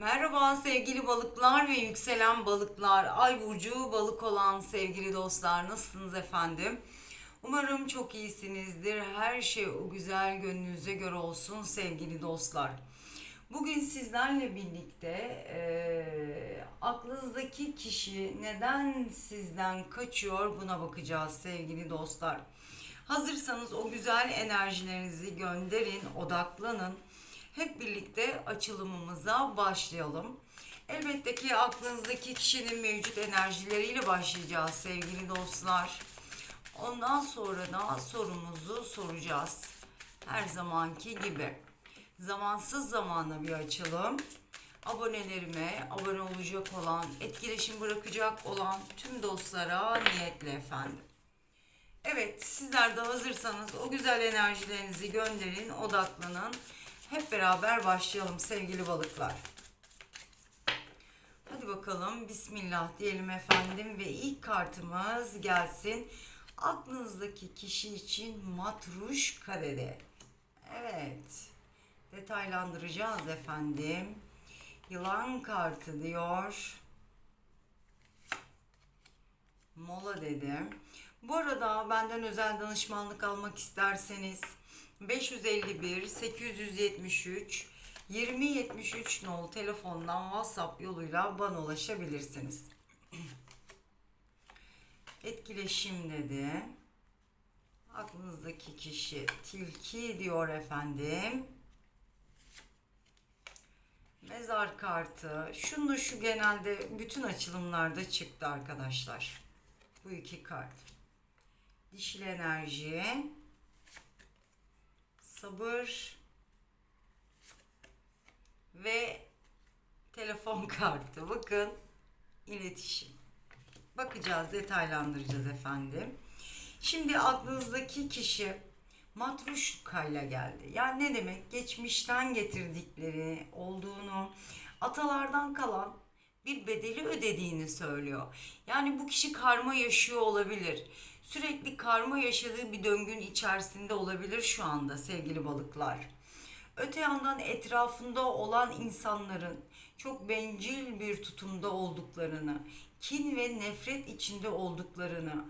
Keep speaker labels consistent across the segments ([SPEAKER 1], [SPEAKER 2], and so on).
[SPEAKER 1] Merhaba sevgili balıklar ve yükselen balıklar. Ay burcu balık olan sevgili dostlar nasılsınız efendim? Umarım çok iyisinizdir. Her şey o güzel gönlünüze göre olsun sevgili dostlar. Bugün sizlerle birlikte eee, aklınızdaki kişi neden sizden kaçıyor buna bakacağız sevgili dostlar. Hazırsanız o güzel enerjilerinizi gönderin, odaklanın. Hep birlikte açılımımıza başlayalım. Elbette ki aklınızdaki kişinin mevcut enerjileriyle başlayacağız sevgili dostlar. Ondan sonra da sorumuzu soracağız. Her zamanki gibi. Zamansız zamana bir açılım. Abonelerime, abone olacak olan, etkileşim bırakacak olan tüm dostlara niyetle efendim. Evet, sizler de hazırsanız o güzel enerjilerinizi gönderin, odaklanın. Hep beraber başlayalım sevgili balıklar. Hadi bakalım Bismillah diyelim efendim ve ilk kartımız gelsin. Aklınızdaki kişi için matruş karede. Evet. Detaylandıracağız efendim. Yılan kartı diyor. Mola dedim. Bu arada benden özel danışmanlık almak isterseniz 551 873 2073 nol telefondan WhatsApp yoluyla bana ulaşabilirsiniz. Etkileşim dedi. Aklınızdaki kişi tilki diyor efendim. Mezar kartı. Şunu şu genelde bütün açılımlarda çıktı arkadaşlar. Bu iki kart. Dişil enerji. Sabır. Ve telefon kartı. Bakın iletişim. Bakacağız, detaylandıracağız efendim. Şimdi aklınızdaki kişi matruşkayla geldi. Yani ne demek? Geçmişten getirdikleri olduğunu, atalardan kalan bir bedeli ödediğini söylüyor. Yani bu kişi karma yaşıyor olabilir. Sürekli karma yaşadığı bir döngün içerisinde olabilir şu anda sevgili balıklar. Öte yandan etrafında olan insanların çok bencil bir tutumda olduklarını, kin ve nefret içinde olduklarını,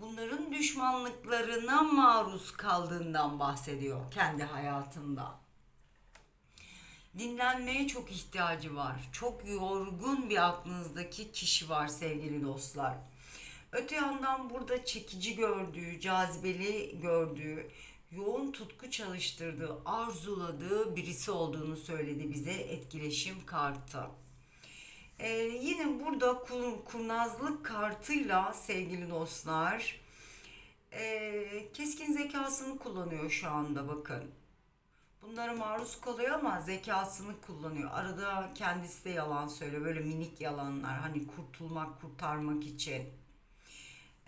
[SPEAKER 1] bunların düşmanlıklarına maruz kaldığından bahsediyor kendi hayatında. Dinlenmeye çok ihtiyacı var. Çok yorgun bir aklınızdaki kişi var sevgili dostlar. Öte yandan burada çekici gördüğü, cazibeli gördüğü, yoğun tutku çalıştırdığı, arzuladığı birisi olduğunu söyledi bize etkileşim kartı. Ee, yine burada kur- kurnazlık kartıyla sevgili dostlar ee, keskin zekasını kullanıyor şu anda bakın. Bunlara maruz kalıyor ama zekasını kullanıyor. Arada kendisi de yalan söylüyor. Böyle minik yalanlar hani kurtulmak, kurtarmak için.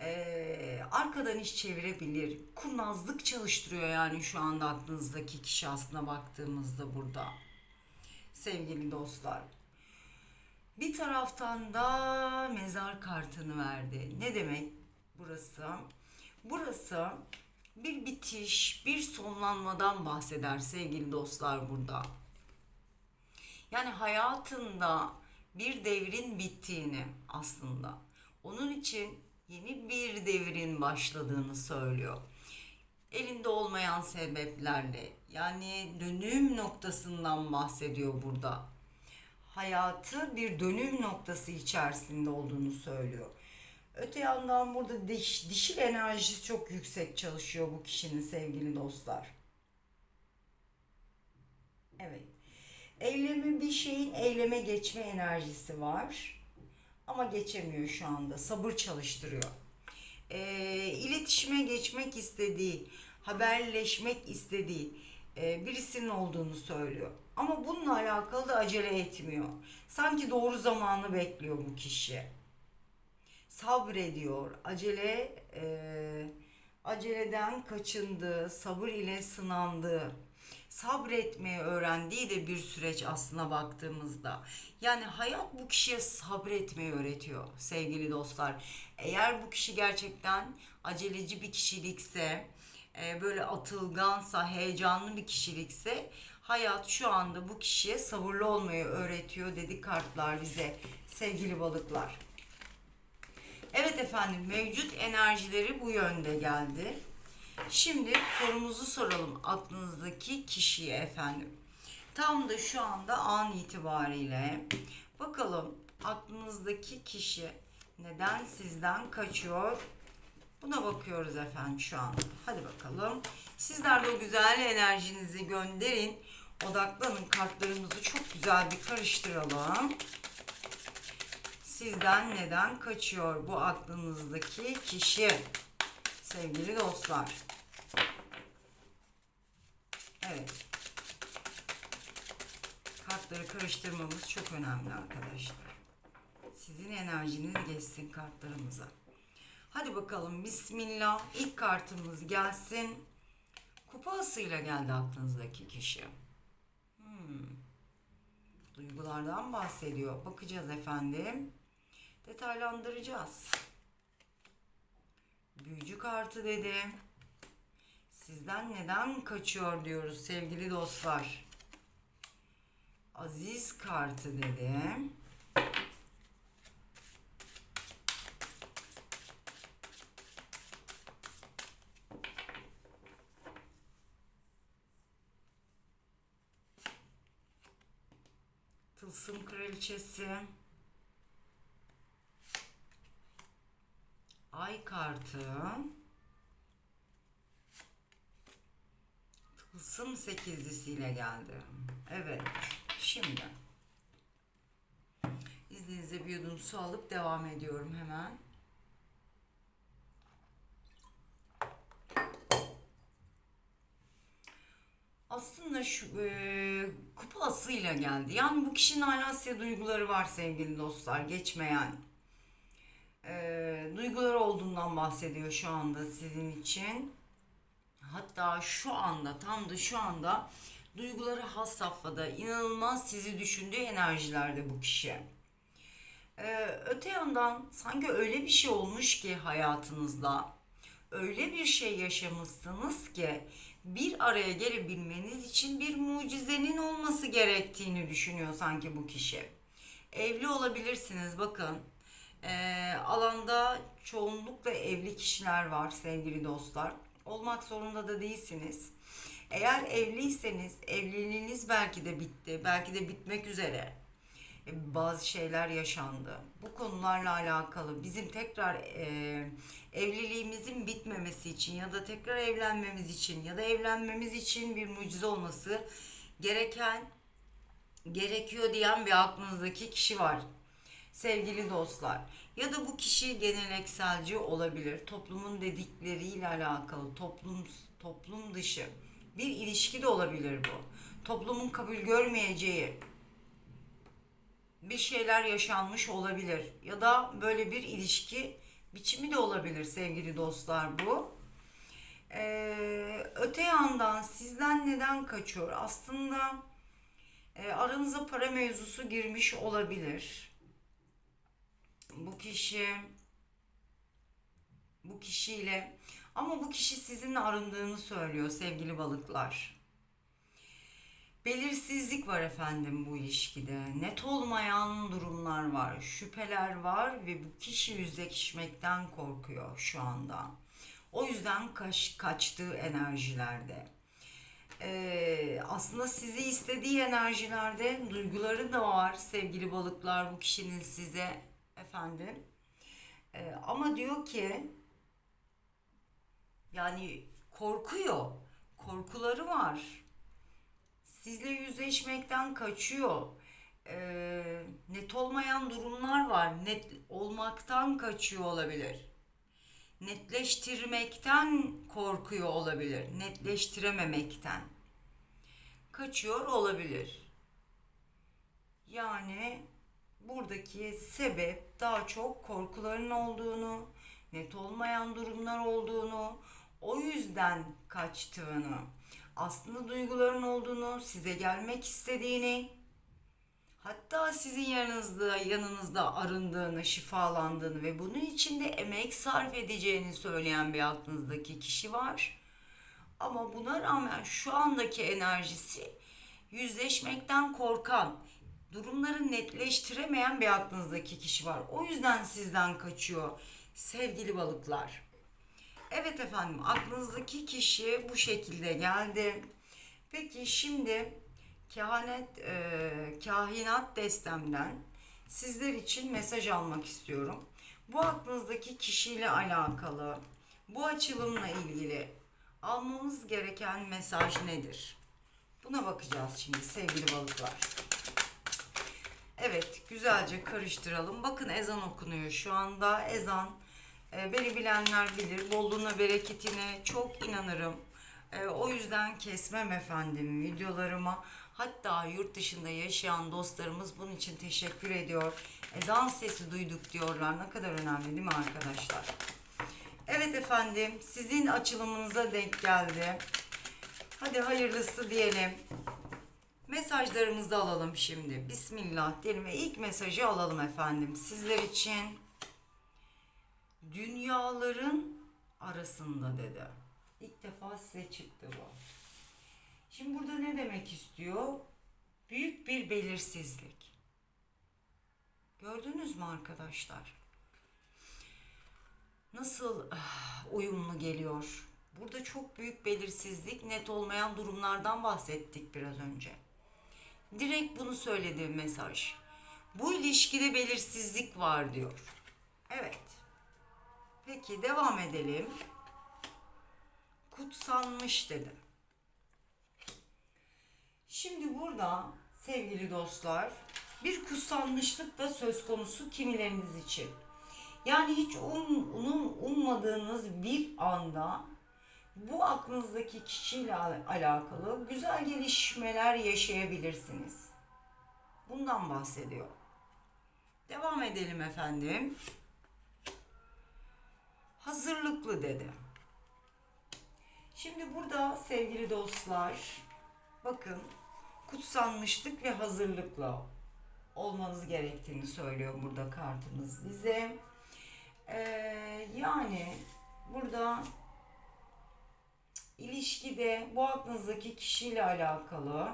[SPEAKER 1] Ee, arkadan iş çevirebilir. Kurnazlık çalıştırıyor yani şu anda aklınızdaki kişi aslına baktığımızda burada. Sevgili dostlar. Bir taraftan da mezar kartını verdi. Ne demek burası? Burası bir bitiş, bir sonlanmadan bahseder sevgili dostlar burada. Yani hayatında bir devrin bittiğini aslında. Onun için yeni bir devrin başladığını söylüyor. Elinde olmayan sebeplerle yani dönüm noktasından bahsediyor burada. Hayatı bir dönüm noktası içerisinde olduğunu söylüyor. Öte yandan burada diş, dişil enerjisi çok yüksek çalışıyor bu kişinin sevgili dostlar. Evet. Eylemi bir şeyin eyleme geçme enerjisi var. Ama geçemiyor şu anda. Sabır çalıştırıyor. Ee, iletişime geçmek istediği, haberleşmek istediği e, birisinin olduğunu söylüyor. Ama bununla alakalı da acele etmiyor. Sanki doğru zamanı bekliyor bu kişi sabrediyor. Acele e, aceleden kaçındığı, sabır ile sınandığı, sabretmeyi öğrendiği de bir süreç aslına baktığımızda. Yani hayat bu kişiye sabretmeyi öğretiyor sevgili dostlar. Eğer bu kişi gerçekten aceleci bir kişilikse, e, böyle atılgansa, heyecanlı bir kişilikse Hayat şu anda bu kişiye sabırlı olmayı öğretiyor dedi kartlar bize sevgili balıklar. Evet efendim mevcut enerjileri bu yönde geldi. Şimdi sorumuzu soralım aklınızdaki kişiye efendim. Tam da şu anda an itibariyle bakalım aklınızdaki kişi neden sizden kaçıyor? Buna bakıyoruz efendim şu an. Hadi bakalım. Sizler de o güzel enerjinizi gönderin. Odaklanın kartlarımızı çok güzel bir karıştıralım. Sizden neden kaçıyor bu aklınızdaki kişi? Sevgili dostlar. Evet. Kartları karıştırmamız çok önemli arkadaşlar. Sizin enerjiniz geçsin kartlarımıza. Hadi bakalım bismillah. İlk kartımız gelsin. Kupa asıyla geldi aklınızdaki kişi. Hmm. Duygulardan bahsediyor. Bakacağız efendim. Detaylandıracağız. Büyücü kartı dedi. Sizden neden kaçıyor diyoruz sevgili dostlar. Aziz kartı dedi. Tılsım kraliçesi. Ay kartı. Tılsım sekizlisiyle geldi. Evet. Şimdi. İzninizle bir yudum su alıp devam ediyorum hemen. Aslında şu e, kupa asıyla geldi. Yani bu kişinin hala size duyguları var sevgili dostlar. Geçmeyen e, duyguları olduğundan bahsediyor şu anda sizin için. Hatta şu anda tam da şu anda duyguları has safhada inanılmaz sizi düşündüğü enerjilerde bu kişi. Ee, öte yandan sanki öyle bir şey olmuş ki hayatınızda öyle bir şey yaşamışsınız ki bir araya gelebilmeniz için bir mucizenin olması gerektiğini düşünüyor sanki bu kişi. Evli olabilirsiniz bakın. Ee, alanda çoğunlukla evli kişiler var sevgili dostlar. Olmak zorunda da değilsiniz. Eğer evliyseniz evliliğiniz belki de bitti, belki de bitmek üzere. E, Bazı şeyler yaşandı. Bu konularla alakalı bizim tekrar e, evliliğimizin bitmemesi için ya da tekrar evlenmemiz için ya da evlenmemiz için bir mucize olması gereken gerekiyor diyen bir aklınızdaki kişi var. Sevgili dostlar ya da bu kişi gelenekselci olabilir. Toplumun dedikleriyle alakalı toplum toplum dışı bir ilişki de olabilir bu. Toplumun kabul görmeyeceği bir şeyler yaşanmış olabilir ya da böyle bir ilişki biçimi de olabilir sevgili dostlar bu. Ee, öte yandan sizden neden kaçıyor? Aslında e, aranıza para mevzusu girmiş olabilir. Bu kişi bu kişiyle ama bu kişi sizinle arındığını söylüyor sevgili balıklar. Belirsizlik var efendim bu ilişkide. Net olmayan durumlar var, şüpheler var ve bu kişi yüzleşmekten korkuyor şu anda. O yüzden kaç, kaçtığı enerjilerde. Ee, aslında sizi istediği enerjilerde duyguları da var sevgili balıklar bu kişinin size efendim. Ee, ama diyor ki yani korkuyor. Korkuları var. Sizle yüzleşmekten kaçıyor. Ee, net olmayan durumlar var. Net olmaktan kaçıyor olabilir. Netleştirmekten korkuyor olabilir. Netleştirememekten. Kaçıyor olabilir. Yani buradaki sebep daha çok korkuların olduğunu, net olmayan durumlar olduğunu, o yüzden kaçtığını, aslında duyguların olduğunu, size gelmek istediğini, hatta sizin yanınızda, yanınızda arındığını, şifalandığını ve bunun için de emek sarf edeceğini söyleyen bir aklınızdaki kişi var. Ama buna rağmen şu andaki enerjisi yüzleşmekten korkan, durumları netleştiremeyen bir aklınızdaki kişi var. O yüzden sizden kaçıyor sevgili balıklar. Evet efendim aklınızdaki kişi bu şekilde geldi. Peki şimdi kehanet, e, kahinat destemden sizler için mesaj almak istiyorum. Bu aklınızdaki kişiyle alakalı, bu açılımla ilgili almamız gereken mesaj nedir? Buna bakacağız şimdi sevgili balıklar. Evet, güzelce karıştıralım. Bakın ezan okunuyor şu anda. Ezan e, beni bilenler bilir. Bolluğuna, bereketine çok inanırım. E, o yüzden kesmem efendim videolarıma. Hatta yurt dışında yaşayan dostlarımız bunun için teşekkür ediyor. Ezan sesi duyduk diyorlar. Ne kadar önemli değil mi arkadaşlar? Evet efendim, sizin açılımınıza denk geldi. Hadi hayırlısı diyelim. Mesajlarımızı alalım şimdi. Bismillah diyelim ve ilk mesajı alalım efendim. Sizler için dünyaların arasında dedi. İlk defa size çıktı bu. Şimdi burada ne demek istiyor? Büyük bir belirsizlik. Gördünüz mü arkadaşlar? Nasıl ah, uyumlu geliyor? Burada çok büyük belirsizlik, net olmayan durumlardan bahsettik biraz önce. Direkt bunu söylediğim mesaj. Bu ilişkide belirsizlik var diyor. Evet. Peki devam edelim. Kutsanmış dedi. Şimdi burada sevgili dostlar bir kutsanmışlık da söz konusu kimileriniz için. Yani hiç um, um, ummadığınız bir anda bu aklınızdaki kişiyle al- alakalı güzel gelişmeler yaşayabilirsiniz. Bundan bahsediyor. Devam edelim efendim. Hazırlıklı dedi. Şimdi burada sevgili dostlar bakın kutsanmışlık ve hazırlıklı olmanız gerektiğini söylüyor burada kartımız bize. Ee, yani burada ilişkide bu aklınızdaki kişiyle alakalı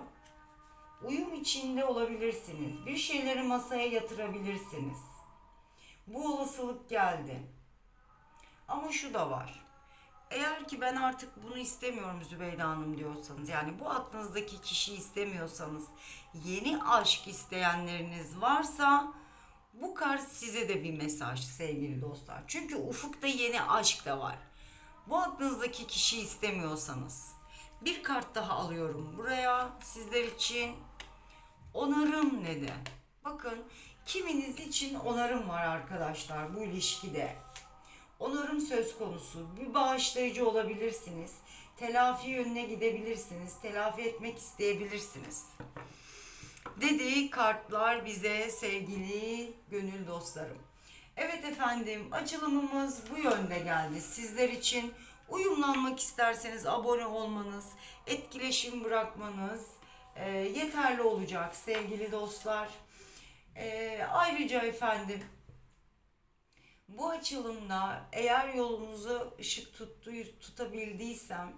[SPEAKER 1] uyum içinde olabilirsiniz. Bir şeyleri masaya yatırabilirsiniz. Bu olasılık geldi. Ama şu da var. Eğer ki ben artık bunu istemiyorum Zübeyde Hanım diyorsanız yani bu aklınızdaki kişiyi istemiyorsanız yeni aşk isteyenleriniz varsa bu kart size de bir mesaj sevgili dostlar. Çünkü ufukta yeni aşk da var. Bu aklınızdaki kişiyi istemiyorsanız bir kart daha alıyorum buraya sizler için. Onarım neden? Bakın kiminiz için onarım var arkadaşlar bu ilişkide. Onarım söz konusu. Bir bağışlayıcı olabilirsiniz. Telafi yönüne gidebilirsiniz. Telafi etmek isteyebilirsiniz. Dediği kartlar bize sevgili gönül dostlarım. Evet efendim açılımımız bu yönde geldi. Sizler için uyumlanmak isterseniz abone olmanız, etkileşim bırakmanız e, yeterli olacak sevgili dostlar. E, ayrıca efendim bu açılımda eğer yolunuzu ışık tuttu, tutabildiysem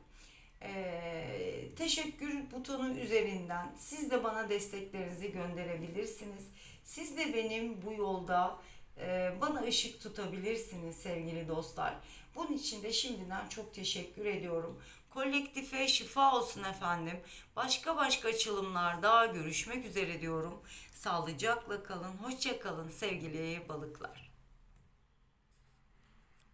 [SPEAKER 1] eee, teşekkür butonu üzerinden siz de bana desteklerinizi gönderebilirsiniz. Siz de benim bu yolda bana ışık tutabilirsiniz sevgili dostlar. Bunun için de şimdiden çok teşekkür ediyorum. Kolektife şifa olsun efendim. Başka başka açılımlarda görüşmek üzere diyorum. Sağlıcakla kalın, hoşça kalın sevgili balıklar.